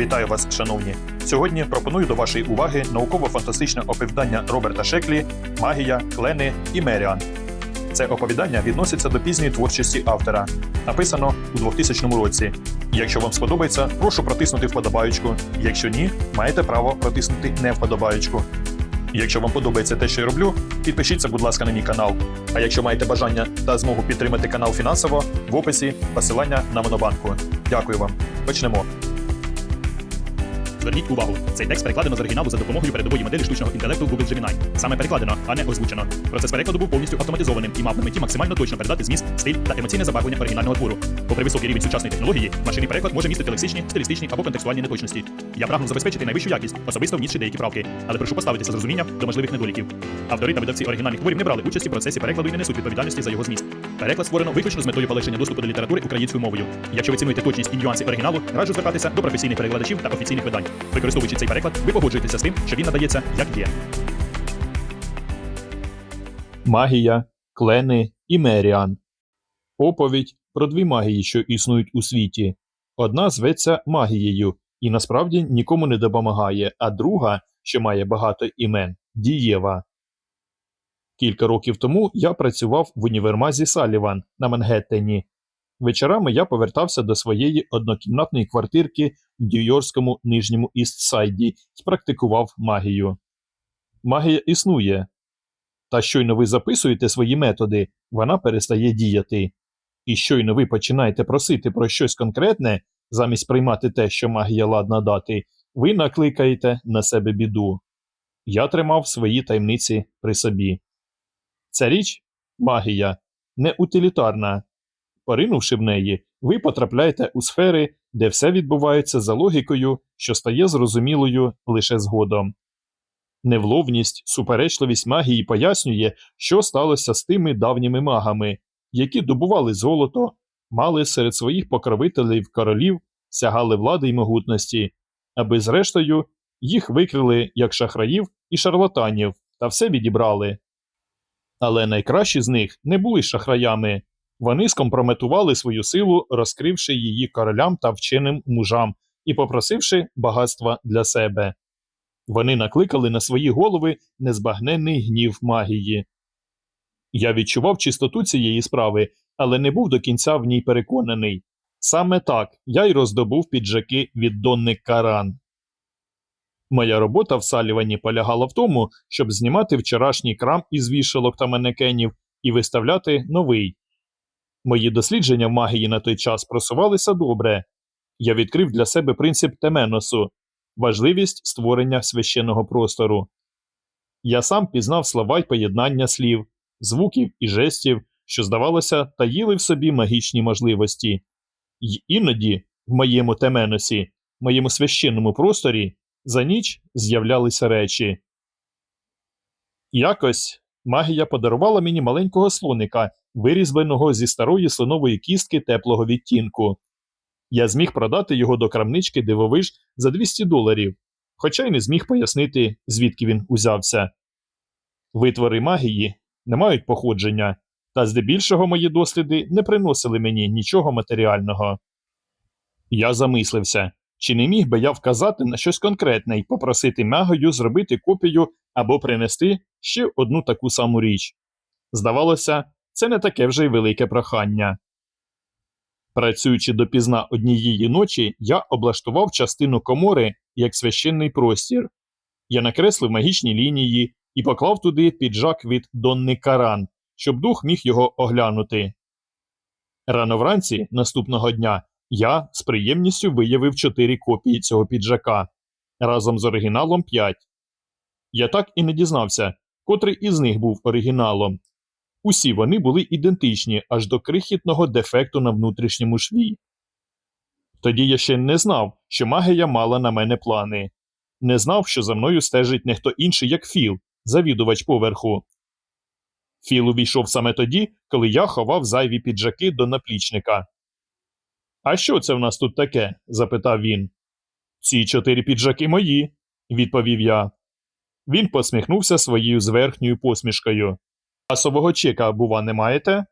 Вітаю вас, шановні! Сьогодні пропоную до вашої уваги науково-фантастичне оповідання Роберта Шеклі Магія, клени і Меріан. Це оповідання відноситься до пізньої творчості автора, написано у 2000 році. Якщо вам сподобається, прошу протиснути вподобаючку. Якщо ні, маєте право протиснути не вподобаючку. Якщо вам подобається те, що я роблю, підпишіться, будь ласка, на мій канал. А якщо маєте бажання та змогу підтримати канал фінансово, в описі посилання на Монобанку. Дякую вам. Почнемо. Зверніть увагу, цей текст перекладено з оригіналу за допомогою передової моделі штучного інтелекту Google Gemini. Саме перекладено, а не озвучено. Процес перекладу був повністю автоматизованим і мав на меті максимально точно передати зміст, стиль та емоційне забарвлення оригінального твору. Попри високий рівень сучасної технології, машинний переклад може містити лексичні, стилістичні або контекстуальні неточності. Я прагну забезпечити найвищу якість, особисто внісши деякі правки, але прошу поставитися з розумінням до можливих недоліків. Автори та видавці оригінальних творів не брали участі в процесі перекладу і не несуть відповідальності за його зміст. Переклад створено виключно з метою полегшення доступу до літератури українською мовою. Якщо ви цінуєте точність і нюанси оригіналу, раджу звертатися до професійних перекладачів та офіційних видань. Використовуючи цей переклад, ви погоджуєтеся з тим, що він надається як є. Магія, клени і Меріан. Оповідь про дві магії, що існують у світі. Одна зветься магією і насправді нікому не допомагає, а друга, що має багато імен, дієва. Кілька років тому я працював в універмазі Саліван на Мангеттені. Вечорами я повертався до своєї однокімнатної квартирки в Нью-Йоркському нижньому Істсайді і практикував магію. Магія існує, та щойно ви записуєте свої методи, вона перестає діяти. І щойно ви починаєте просити про щось конкретне, замість приймати те, що магія ладна дати, ви накликаєте на себе біду. Я тримав свої таємниці при собі. Ця річ магія не утилітарна. Поринувши в неї, ви потрапляєте у сфери, де все відбувається за логікою, що стає зрозумілою лише згодом. Невловність, суперечливість магії пояснює, що сталося з тими давніми магами, які добували золото, мали серед своїх покровителів королів, сягали влади й могутності, аби зрештою їх викрили як шахраїв і шарлатанів та все відібрали. Але найкращі з них не були шахраями. Вони скомпрометували свою силу, розкривши її королям та вченим мужам і попросивши багатства для себе. Вони накликали на свої голови незбагненний гнів магії. Я відчував чистоту цієї справи, але не був до кінця в ній переконаний. Саме так я й роздобув піджаки від Донни Каран. Моя робота в Салівані полягала в тому, щоб знімати вчорашній крам із вішалок та манекенів і виставляти новий. Мої дослідження в магії на той час просувалися добре. Я відкрив для себе принцип Теменосу важливість створення священного простору. Я сам пізнав слова й поєднання слів, звуків і жестів, що, здавалося, таїли в собі магічні можливості. Й іноді, в моєму теменосі, моєму священному просторі, за ніч з'являлися речі. Якось магія подарувала мені маленького слоника, вирізбленого зі старої слонової кістки теплого відтінку. Я зміг продати його до крамнички дивовиж за 200 доларів, хоча й не зміг пояснити, звідки він узявся. Витвори магії не мають походження, та здебільшого мої досліди не приносили мені нічого матеріального. Я замислився, чи не міг би я вказати на щось конкретне і попросити магію зробити копію або принести ще одну таку саму річ. Здавалося, це не таке вже й велике прохання. Працюючи допізна однієї ночі, я облаштував частину комори як священний простір. Я накреслив магічні лінії і поклав туди піджак від Донни Каран, щоб дух міг його оглянути. Рано вранці наступного дня я з приємністю виявив чотири копії цього піджака разом з оригіналом п'ять. Я так і не дізнався, котрий із них був оригіналом. Усі вони були ідентичні аж до крихітного дефекту на внутрішньому шві. Тоді я ще не знав, що магія мала на мене плани, не знав, що за мною стежить не хто інший, як Філ, завідувач поверху. Філ увійшов саме тоді, коли я ховав зайві піджаки до наплічника. А що це в нас тут таке? запитав він. Ці чотири піджаки мої, відповів я. Він посміхнувся своєю зверхньою посмішкою. Касового чека, бува, не маєте?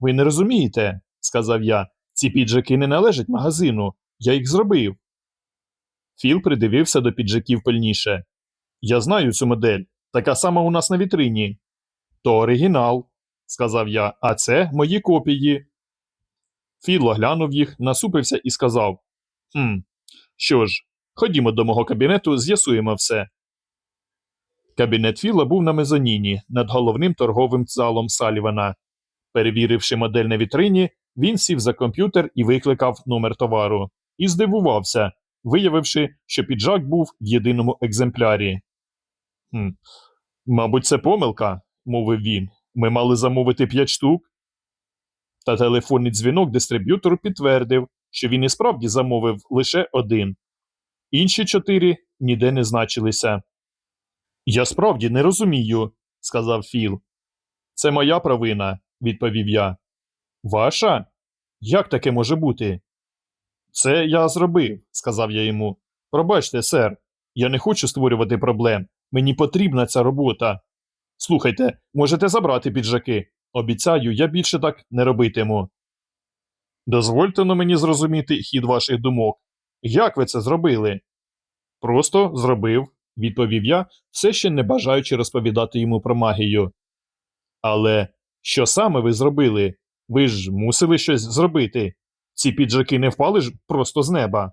Ви не розумієте, сказав я. Ці піджаки не належать магазину. Я їх зробив. Філ придивився до піджаків пильніше. Я знаю цю модель, така сама у нас на вітрині. То оригінал, сказав я, а це мої копії. Філ оглянув їх, насупився і сказав: Хм, що ж, ходімо до мого кабінету, з'ясуємо все. Кабінет Філа був на мезоніні над головним торговим залом Салівана. Перевіривши модель на вітрині, він сів за комп'ютер і викликав номер товару. І здивувався, виявивши, що піджак був в єдиному екземплярі. Хм, мабуть, це помилка, мовив він. Ми мали замовити п'ять штук. Та телефонний дзвінок дистриб'ютору підтвердив, що він і справді замовив лише один. Інші чотири ніде не значилися. Я справді не розумію, сказав Філ. Це моя провина, відповів я. Ваша? Як таке може бути? Це я зробив, сказав я йому. Пробачте, сер, я не хочу створювати проблем. Мені потрібна ця робота. Слухайте, можете забрати піджаки. Обіцяю, я більше так не робитиму. Дозвольте на мені зрозуміти хід ваших думок. Як ви це зробили? Просто зробив, відповів я, все ще не бажаючи розповідати йому про магію. Але що саме ви зробили? Ви ж мусили щось зробити. Ці піджаки не впали ж просто з неба.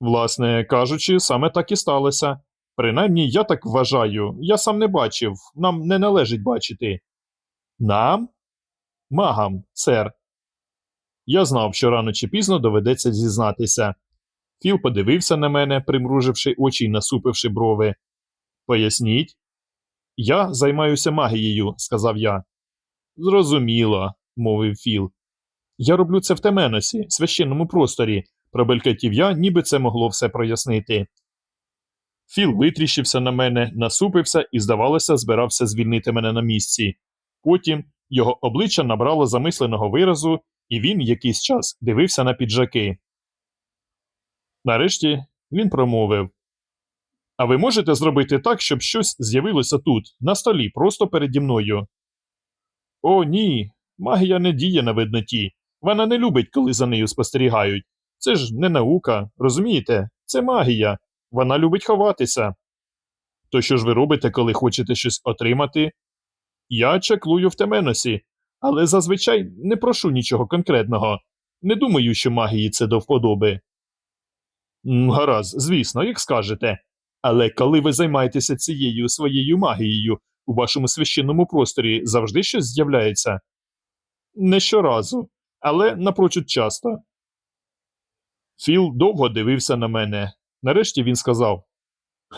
Власне кажучи, саме так і сталося. Принаймні, я так вважаю, я сам не бачив, нам не належить бачити. Нам? Магам, сер. Я знав, що рано чи пізно доведеться зізнатися. Філ подивився на мене, примруживши очі й насупивши брови. Поясніть. Я займаюся магією, сказав я. Зрозуміло, мовив Філ. Я роблю це в Теменосі, священному просторі, пробелькотів я, ніби це могло все прояснити. Філ витріщився на мене, насупився і, здавалося, збирався звільнити мене на місці. Потім його обличчя набрало замисленого виразу, і він якийсь час дивився на піджаки. Нарешті він промовив: А ви можете зробити так, щоб щось з'явилося тут, на столі, просто переді мною? О, ні. Магія не діє на видноті. Вона не любить, коли за нею спостерігають. Це ж не наука, розумієте? Це магія. Вона любить ховатися. То що ж ви робите, коли хочете щось отримати? Я чаклую в Теменосі, але зазвичай не прошу нічого конкретного. Не думаю, що магії це до вподоби. Гаразд, звісно, як скажете. Але коли ви займаєтеся цією своєю магією, у вашому священному просторі завжди щось з'являється? Не щоразу, але напрочуд часто. Філ довго дивився на мене. Нарешті він сказав: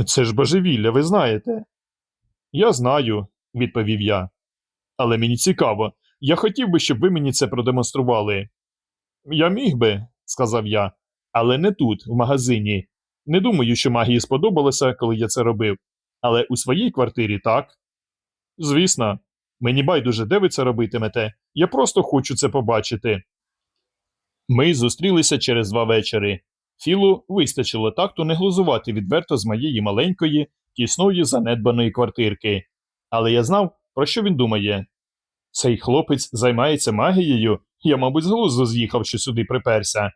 Це ж божевілля, ви знаєте. Я знаю, відповів я. Але мені цікаво, я хотів би, щоб ви мені це продемонстрували. Я міг би, сказав я, але не тут, в магазині. Не думаю, що магії сподобалося, коли я це робив. Але у своїй квартирі так. Звісно, мені байдуже, де ви це робитимете. Я просто хочу це побачити. Ми зустрілися через два вечори. Філу вистачило такту не глузувати відверто з моєї маленької, тісної занедбаної квартирки. Але я знав, про що він думає. Цей хлопець займається магією, я, мабуть, з глузду з'їхав, що сюди приперся.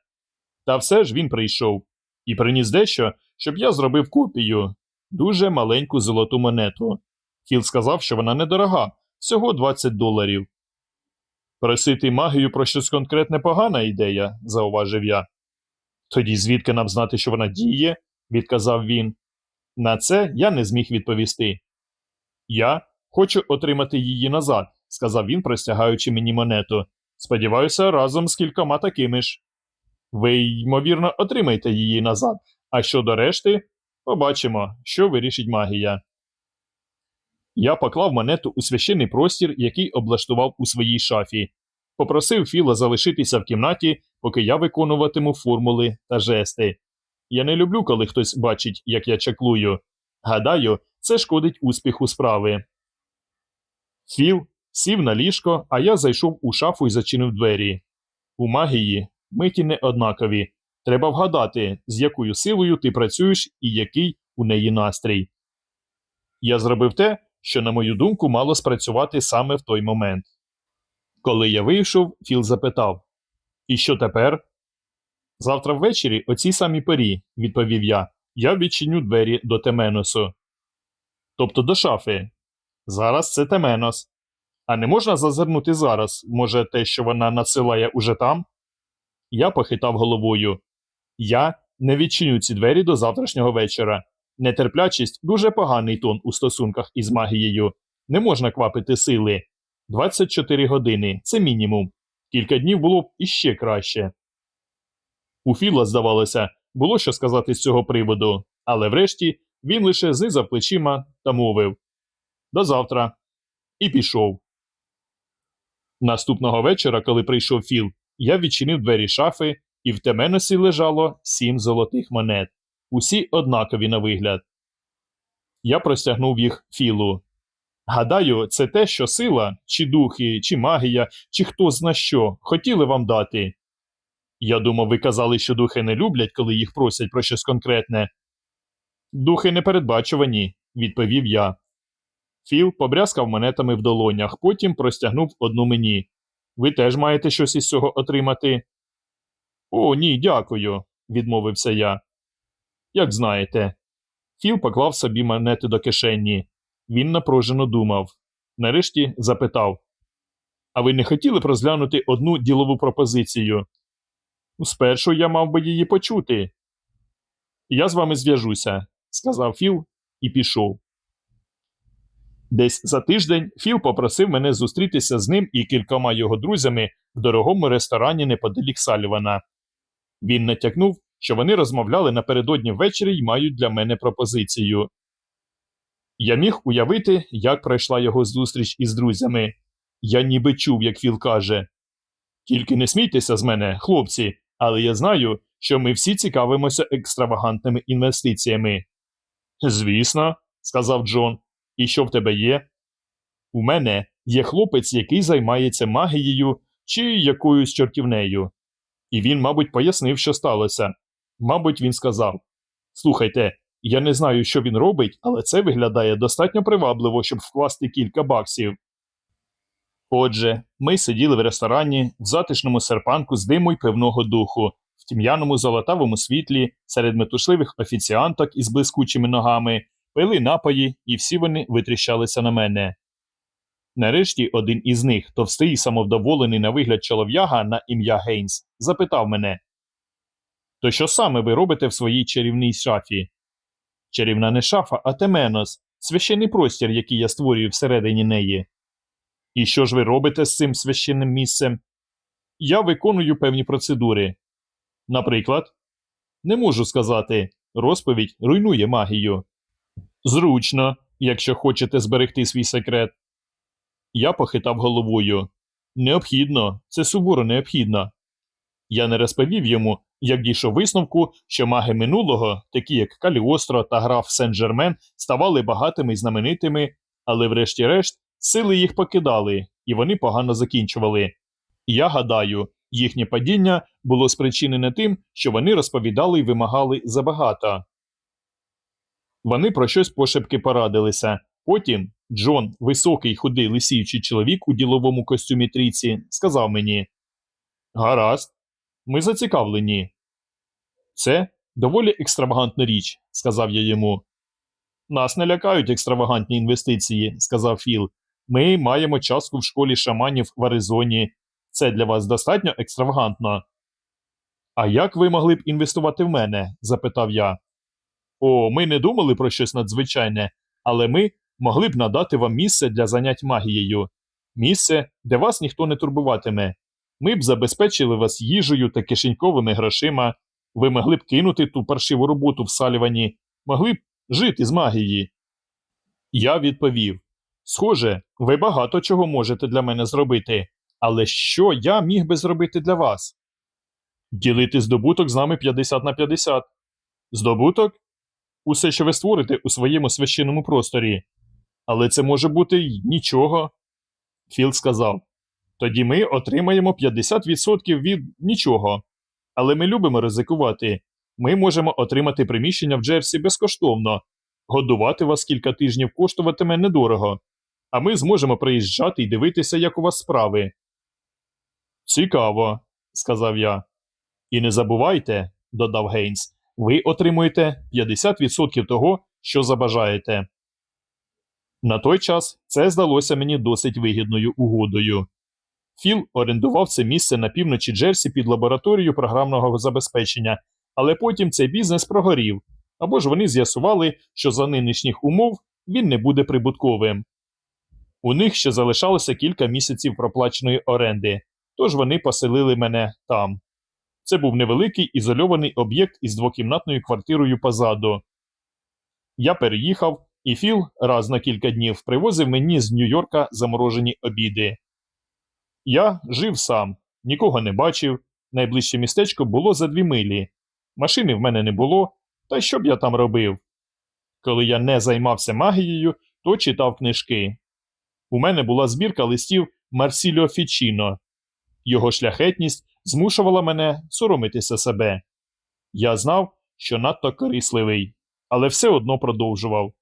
Та все ж він прийшов і приніс дещо, щоб я зробив копію дуже маленьку золоту монету. Філ сказав, що вона недорога, всього 20 доларів. Просити магію про щось конкретне погана ідея, зауважив я. Тоді звідки нам знати, що вона діє? відказав він. На це я не зміг відповісти. Я хочу отримати її назад, сказав він, простягаючи мені монету. Сподіваюся, разом з кількома такими ж. Ви, ймовірно, отримаєте її назад, а щодо решти, побачимо, що вирішить магія. Я поклав монету у священний простір, який облаштував у своїй шафі. Попросив Філа залишитися в кімнаті, поки я виконуватиму формули та жести. Я не люблю, коли хтось бачить, як я чаклую. Гадаю, це шкодить успіху справи. Філ сів на ліжко, а я зайшов у шафу і зачинив двері. У магії миті не однакові. Треба вгадати, з якою силою ти працюєш і який у неї настрій. Я зробив те, що, на мою думку, мало спрацювати саме в той момент. Коли я вийшов, Філ запитав: І що тепер? Завтра ввечері о цій самій порі, відповів я, я відчиню двері до Теменосу. Тобто до шафи. Зараз це Теменос. А не можна зазирнути зараз? Може, те, що вона надсилає уже там? Я похитав головою. Я не відчиню ці двері до завтрашнього вечора. Нетерплячість дуже поганий тон у стосунках із магією. Не можна квапити сили. 24 години це мінімум. Кілька днів було б іще краще. У Філа, здавалося, було що сказати з цього приводу, але врешті він лише знизав плечима та мовив До завтра. І пішов. Наступного вечора, коли прийшов Філ, я відчинив двері шафи, і в теменосі лежало сім золотих монет. Усі однакові на вигляд. Я простягнув їх Філу. Гадаю, це те, що сила, чи духи, чи магія, чи хто зна що хотіли вам дати. Я думав, ви казали, що духи не люблять, коли їх просять про щось конкретне. Духи непередбачувані, відповів я. Філ побрязкав монетами в долонях, потім простягнув одну мені. Ви теж маєте щось із цього отримати? О, ні, дякую, відмовився я. Як знаєте. Філ поклав собі монети до кишені. Він напружено думав. Нарешті запитав: А ви не хотіли б розглянути одну ділову пропозицію? Спершу я мав би її почути. Я з вами зв'яжуся, сказав Філ і пішов. Десь за тиждень Філ попросив мене зустрітися з ним і кількома його друзями в дорогому ресторані неподалік Салівана. Він натякнув, що вони розмовляли напередодні ввечері й мають для мене пропозицію. Я міг уявити, як пройшла його зустріч із друзями. Я ніби чув, як Філ каже: Тільки не смійтеся з мене, хлопці, але я знаю, що ми всі цікавимося екстравагантними інвестиціями. Звісно, сказав Джон. І що в тебе є? У мене є хлопець, який займається магією чи якоюсь чортівнею. І він, мабуть, пояснив, що сталося. Мабуть, він сказав: Слухайте, я не знаю, що він робить, але це виглядає достатньо привабливо, щоб вкласти кілька баксів. Отже, ми сиділи в ресторані в затишному серпанку з диму й пивного духу, в тім'яному золотавому світлі, серед метушливих офіціанток із блискучими ногами, пили напої, і всі вони витріщалися на мене. Нарешті один із них, товстий і самовдоволений на вигляд чолов'яга на ім'я Гейнс, запитав мене: То що саме ви робите в своїй чарівній шафі? Чарівна не шафа, а теменос, священний простір, який я створюю всередині неї. І що ж ви робите з цим священним місцем? Я виконую певні процедури. Наприклад, не можу сказати, розповідь руйнує магію. Зручно, якщо хочете зберегти свій секрет. Я похитав головою. Необхідно, це суворо необхідно. Я не розповів йому, як дійшов висновку, що маги минулого, такі як Каліостро та граф Сен-Жермен, ставали багатими й знаменитими, але врешті-решт сили їх покидали, і вони погано закінчували. Я гадаю, їхнє падіння було спричинене тим, що вони розповідали й вимагали забагато. Вони про щось пошепки порадилися. Потім Джон, високий худий лисіючий чоловік у діловому костюмі трійці, сказав мені: Гаразд, ми зацікавлені. Це доволі екстравагантна річ, сказав я йому. Нас не лякають екстравагантні інвестиції, сказав Філ. Ми маємо частку в школі шаманів в Аризоні. Це для вас достатньо екстравагантно. А як ви могли б інвестувати в мене? запитав я. О, ми не думали про щось надзвичайне, але ми могли б надати вам місце для занять магією, місце, де вас ніхто не турбуватиме. Ми б забезпечили вас їжею та кишеньковими грошима, ви могли б кинути ту паршиву роботу в салівані, могли б жити з магії. Я відповів: Схоже, ви багато чого можете для мене зробити, але що я міг би зробити для вас? Ділити здобуток з нами 50 на 50. Здобуток? Усе, що ви створите у своєму священному просторі. Але це може бути й нічого. Філ сказав. Тоді ми отримаємо 50% від нічого. Але ми любимо ризикувати. Ми можемо отримати приміщення в Джерсі безкоштовно. Годувати вас кілька тижнів коштуватиме недорого. А ми зможемо приїжджати і дивитися, як у вас справи. Цікаво, сказав я. І не забувайте, додав Гейнс, ви отримуєте 50% того, що забажаєте. На той час це здалося мені досить вигідною угодою. Філ орендував це місце на півночі Джерсі під лабораторію програмного забезпечення, але потім цей бізнес прогорів, або ж вони з'ясували, що за нинішніх умов він не буде прибутковим. У них ще залишалося кілька місяців проплаченої оренди, тож вони поселили мене там. Це був невеликий ізольований об'єкт із двокімнатною квартирою позаду. Я переїхав, і Філ раз на кілька днів привозив мені з Нью-Йорка заморожені обіди. Я жив сам, нікого не бачив, найближче містечко було за дві милі. Машини в мене не було, та що б я там робив? Коли я не займався магією, то читав книжки. У мене була збірка листів Марсіліо Фічіно. Його шляхетність змушувала мене соромитися себе. Я знав, що надто корисливий, але все одно продовжував.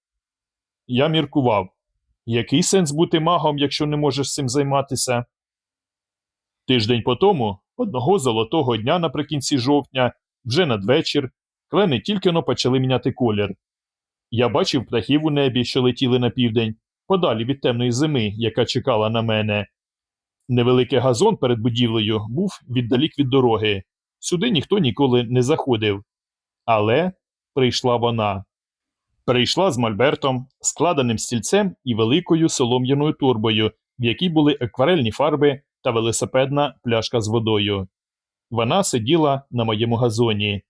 Я міркував, який сенс бути магом, якщо не можеш цим займатися? Тиждень по тому, одного золотого дня наприкінці жовтня, вже надвечір, клени тільки но почали міняти колір. Я бачив птахів у небі, що летіли на південь, подалі від темної зими, яка чекала на мене. Невеликий газон перед будівлею був віддалік від дороги. Сюди ніхто ніколи не заходив. Але прийшла вона. Прийшла з мольбертом, складеним стільцем і великою солом'яною турбою, в якій були акварельні фарби та велосипедна пляшка з водою. Вона сиділа на моєму газоні.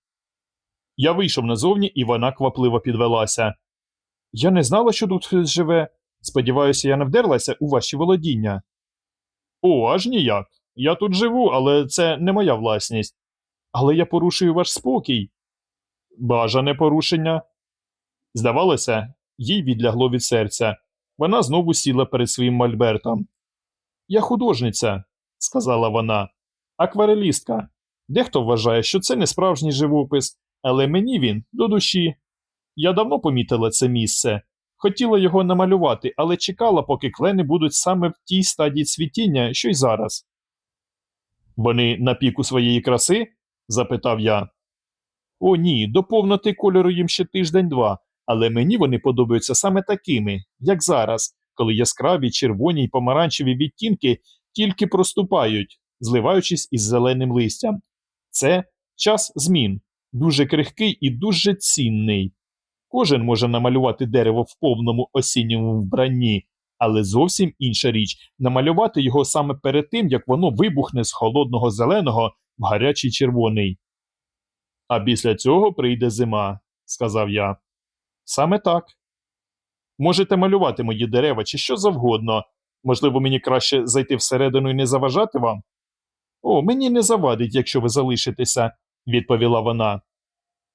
Я вийшов назовні, і вона квапливо підвелася. Я не знала, що тут хтось живе. Сподіваюся, я не вдерлася у ваші володіння. О, аж ніяк. Я тут живу, але це не моя власність. Але я порушую ваш спокій. Бажане порушення. Здавалося, їй відлягло від серця. Вона знову сіла перед своїм мольбертом. Я художниця, сказала вона, акварелістка. Дехто вважає, що це не справжній живопис, але мені він до душі. Я давно помітила це місце. Хотіла його намалювати, але чекала, поки клени будуть саме в тій стадії цвітіння, що й зараз. Вони на піку своєї краси? запитав я. О, ні, до повноти кольору їм ще тиждень-два, але мені вони подобаються саме такими, як зараз, коли яскраві червоні й помаранчеві відтінки тільки проступають, зливаючись із зеленим листям. Це час змін, дуже крихкий і дуже цінний. Кожен може намалювати дерево в повному осінньому вбранні, але зовсім інша річ намалювати його саме перед тим, як воно вибухне з холодного зеленого в гарячий червоний. А після цього прийде зима, сказав я. Саме так. Можете малювати мої дерева чи що завгодно. Можливо, мені краще зайти всередину і не заважати вам? О, мені не завадить, якщо ви залишитеся, відповіла вона.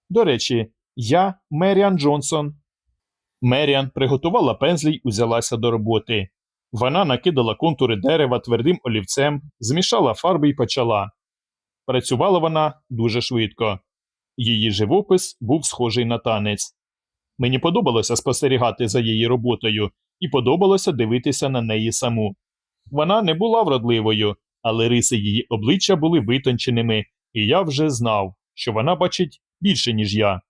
До речі, я Меріан Джонсон. Меріан приготувала пензлі й узялася до роботи. Вона накидала контури дерева твердим олівцем, змішала фарби і почала. Працювала вона дуже швидко. Її живопис був схожий на танець. Мені подобалося спостерігати за її роботою, і подобалося дивитися на неї саму. Вона не була вродливою, але риси її обличчя були витонченими, і я вже знав, що вона бачить більше, ніж я.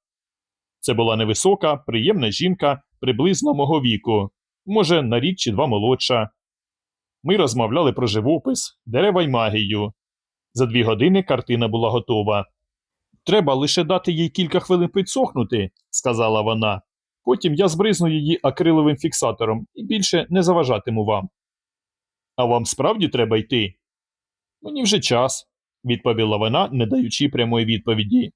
Це була невисока, приємна жінка приблизно мого віку, може, на рік чи два молодша. Ми розмовляли про живопис, дерева й магію. За дві години картина була готова. Треба лише дати їй кілька хвилин підсохнути, сказала вона. Потім я збризну її акриловим фіксатором і більше не заважатиму вам. А вам справді треба йти? Мені вже час, відповіла вона, не даючи прямої відповіді.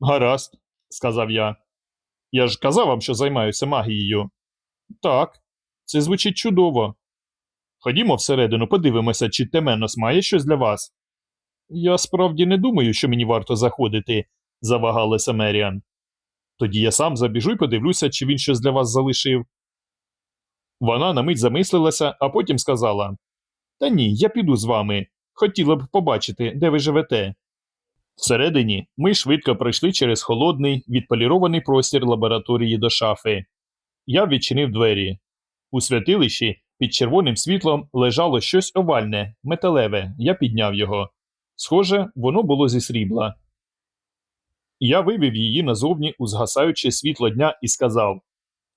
Гаразд, сказав я. Я ж казав вам, що займаюся магією. Так, це звучить чудово. Ходімо всередину, подивимося, чи Теменос має щось для вас. Я справді не думаю, що мені варто заходити, завагалася Меріан. Тоді я сам забіжу і подивлюся, чи він щось для вас залишив. Вона на мить замислилася, а потім сказала: Та ні, я піду з вами. Хотіла б побачити, де ви живете. Всередині ми швидко пройшли через холодний, відполірований простір лабораторії до шафи. Я відчинив двері. У святилищі під червоним світлом лежало щось овальне, металеве, я підняв його. Схоже, воно було зі срібла. Я вивів її назовні у згасаюче світло дня і сказав: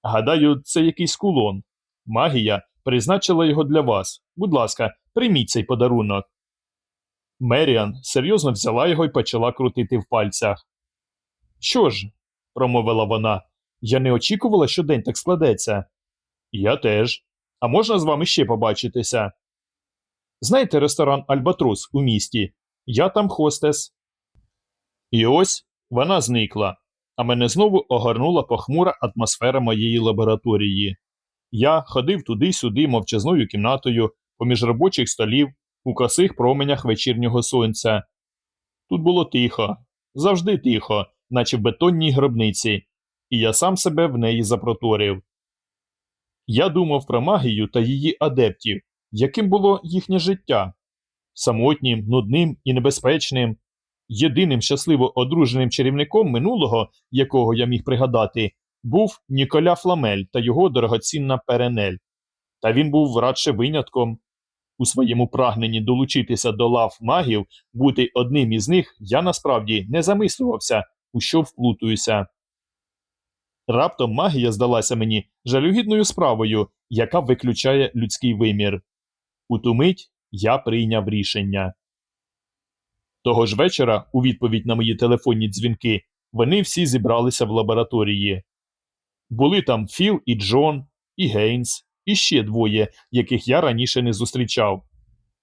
Гадаю, це якийсь кулон. Магія призначила його для вас. Будь ласка, прийміть цей подарунок. Меріан серйозно взяла його і почала крутити в пальцях. Що ж, промовила вона, я не очікувала, що день так складеться. Я теж. А можна з вами ще побачитися? Знаєте ресторан Альбатрос у місті? Я там хостес. І ось вона зникла, а мене знову огорнула похмура атмосфера моєї лабораторії. Я ходив туди-сюди мовчазною кімнатою, поміж робочих столів, у косих променях вечірнього сонця. Тут було тихо, завжди тихо, наче в бетонній гробниці, і я сам себе в неї запроторив. Я думав про магію та її адептів, яким було їхнє життя самотнім, нудним і небезпечним. Єдиним щасливо одруженим чарівником минулого, якого я міг пригадати, був Ніколя Фламель та його дорогоцінна Перенель. Та він був радше винятком. У своєму прагненні долучитися до лав магів, бути одним із них, я насправді не замислювався, у що вплутуюся. Раптом магія здалася мені жалюгідною справою, яка виключає людський вимір. У ту мить я прийняв рішення. Того ж вечора, у відповідь на мої телефонні дзвінки, вони всі зібралися в лабораторії. Були там Філ і Джон, і Гейнс, і ще двоє, яких я раніше не зустрічав.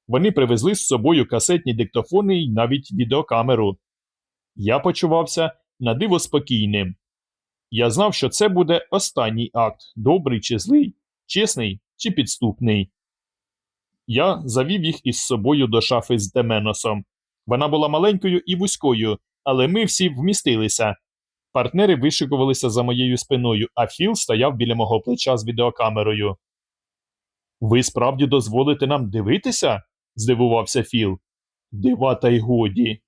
Вони привезли з собою касетні диктофони і навіть відеокамеру. Я почувався надиво спокійним. Я знав, що це буде останній акт, добрий чи злий, чесний чи підступний. Я завів їх із собою до шафи з Деменосом. Вона була маленькою і вузькою, але ми всі вмістилися. Партнери вишикувалися за моєю спиною, а Філ стояв біля мого плеча з відеокамерою. Ви справді дозволите нам дивитися? здивувався Філ. Дива та й годі.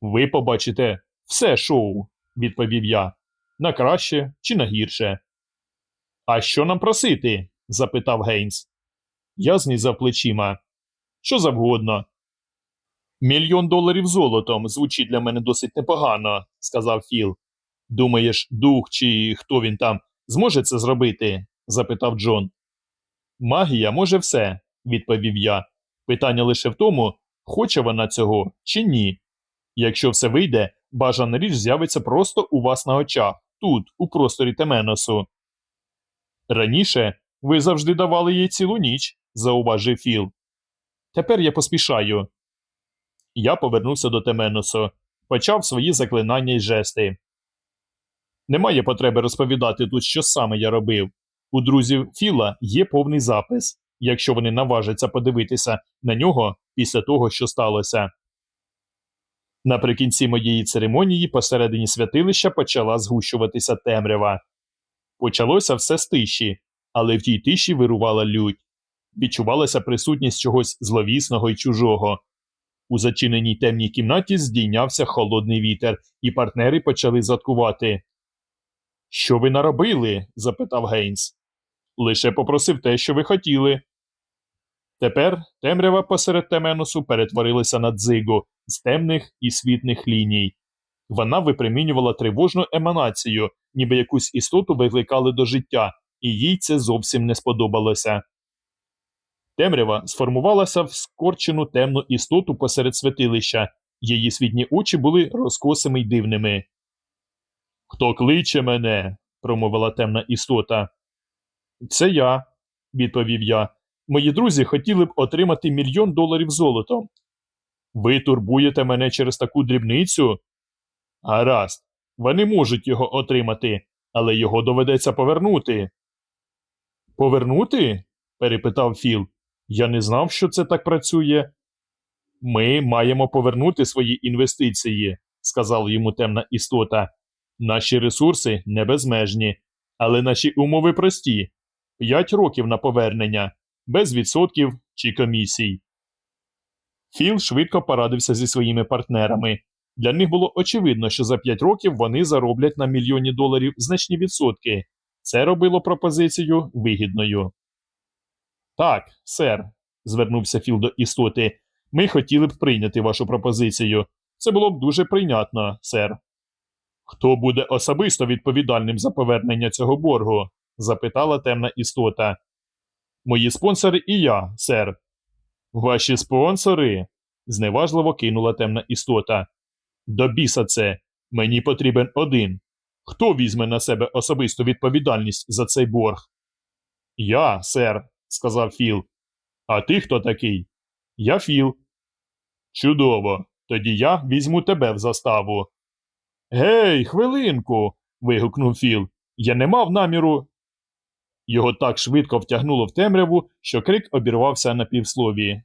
Ви побачите все шоу, відповів я. На краще чи на гірше. А що нам просити? запитав Гейнс. Я знизав плечима. Що завгодно. Мільйон доларів золотом звучить для мене досить непогано, сказав Філ. Думаєш, дух чи хто він там зможе це зробити? запитав Джон. Магія може все, відповів я. Питання лише в тому, хоче вона цього чи ні. Якщо все вийде, бажана річ з'явиться просто у вас на очах, тут, у просторі Теменосу. Раніше ви завжди давали їй цілу ніч, зауважив Філ. Тепер я поспішаю. Я повернувся до Теменосу, почав свої заклинання й жести. Немає потреби розповідати тут, що саме я робив. У друзів Філа є повний запис, якщо вони наважаться подивитися на нього після того, що сталося. Наприкінці моєї церемонії посередині святилища почала згущуватися темрява. Почалося все з тиші, але в тій тиші вирувала лють. Відчувалася присутність чогось зловісного й чужого. У зачиненій темній кімнаті здійнявся холодний вітер, і партнери почали заткувати. Що ви наробили? запитав Гейнс. Лише попросив те, що ви хотіли. Тепер темрява посеред Теменосу перетворилася на дзигу з темних і світних ліній. Вона випромінювала тривожну еманацію, ніби якусь істоту викликали до життя, і їй це зовсім не сподобалося. Темрява сформувалася в скорчену темну істоту посеред святилища, її світні очі були розкосими й дивними. Хто кличе мене? промовила темна істота. Це я, відповів я. Мої друзі хотіли б отримати мільйон доларів золотом. Ви турбуєте мене через таку дрібницю? Гаразд, вони можуть його отримати, але його доведеться повернути. Повернути? перепитав Філ. Я не знав, що це так працює. Ми маємо повернути свої інвестиції, сказала йому темна істота. Наші ресурси не безмежні, але наші умови прості: п'ять років на повернення, без відсотків чи комісій. Філ швидко порадився зі своїми партнерами. Для них було очевидно, що за 5 років вони зароблять на мільйоні доларів значні відсотки. Це робило пропозицію вигідною. Так, сер, звернувся Філ до істоти. Ми хотіли б прийняти вашу пропозицію. Це було б дуже прийнятно, сер. Хто буде особисто відповідальним за повернення цього боргу? Запитала темна істота. Мої спонсори і я, сер. Ваші спонсори? зневажливо кинула темна істота. До біса це. Мені потрібен один. Хто візьме на себе особисту відповідальність за цей борг? Я, сер, сказав Філ. А ти хто такий? Я Філ. Чудово. Тоді я візьму тебе в заставу. Гей, хвилинку. вигукнув Філ. Я не мав наміру. Його так швидко втягнуло в темряву, що крик обірвався на півслові.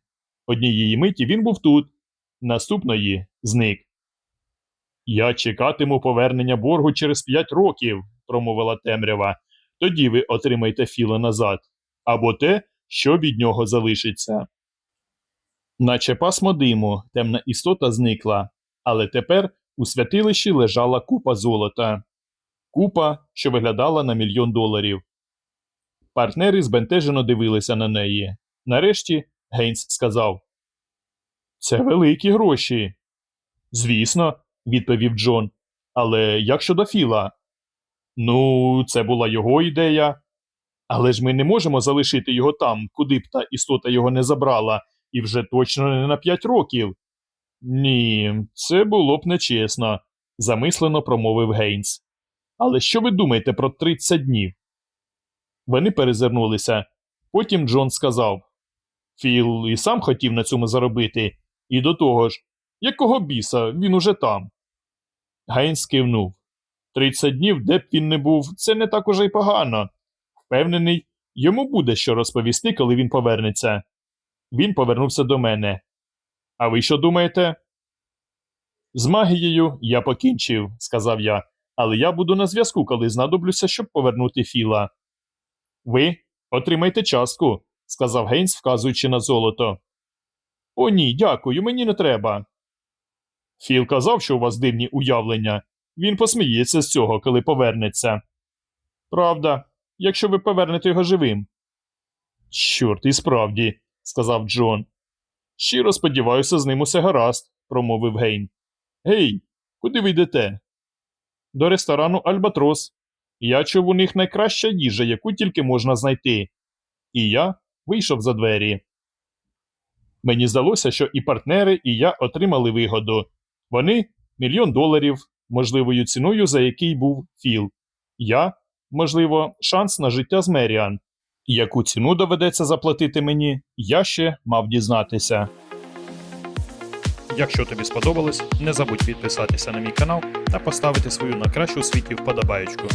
Однієї миті він був тут, наступної зник. Я чекатиму повернення боргу через п'ять років, промовила темрява. Тоді ви отримаєте Філа назад, або те, що від нього залишиться. Наче пасмо диму, темна істота зникла, але тепер у святилищі лежала купа золота. Купа, що виглядала на мільйон доларів. Партнери збентежено дивилися на неї. Нарешті Гейнс сказав: Це великі гроші. Звісно, відповів Джон. Але як щодо Філа? Ну, це була його ідея. Але ж ми не можемо залишити його там, куди б та істота його не забрала, і вже точно не на п'ять років. Ні, це було б нечесно, замислено промовив Гейнс. Але що ви думаєте про 30 днів? Вони перезирнулися. Потім Джон сказав: Філ і сам хотів на цьому заробити, і до того ж, якого біса, він уже там. Гейнс кивнув. 30 днів, де б він не був, це не так уже й погано. Впевнений, йому буде що розповісти, коли він повернеться. Він повернувся до мене. А ви що думаєте? З магією я покінчив, сказав я, але я буду на зв'язку, коли знадоблюся, щоб повернути Філа. Ви отримайте частку, сказав Гейнс, вказуючи на золото. О, ні, дякую, мені не треба. Філ казав, що у вас дивні уявлення. Він посміється з цього, коли повернеться. Правда, якщо ви повернете його живим. Чорт, і справді, сказав Джон. Щиро сподіваюся, з ним усе гаразд, промовив Гейн. Гей, куди ви йдете? До ресторану Альбатрос. Я чув у них найкраща їжа, яку тільки можна знайти. І я вийшов за двері. Мені здалося, що і партнери, і я отримали вигоду. Вони мільйон доларів, можливою ціною, за який був Філ. Я, можливо, шанс на життя з Меріан. Яку ціну доведеться заплатити мені, я ще мав дізнатися. Якщо тобі сподобалось, не забудь підписатися на мій канал та поставити свою на кращу світі вподобаєчку.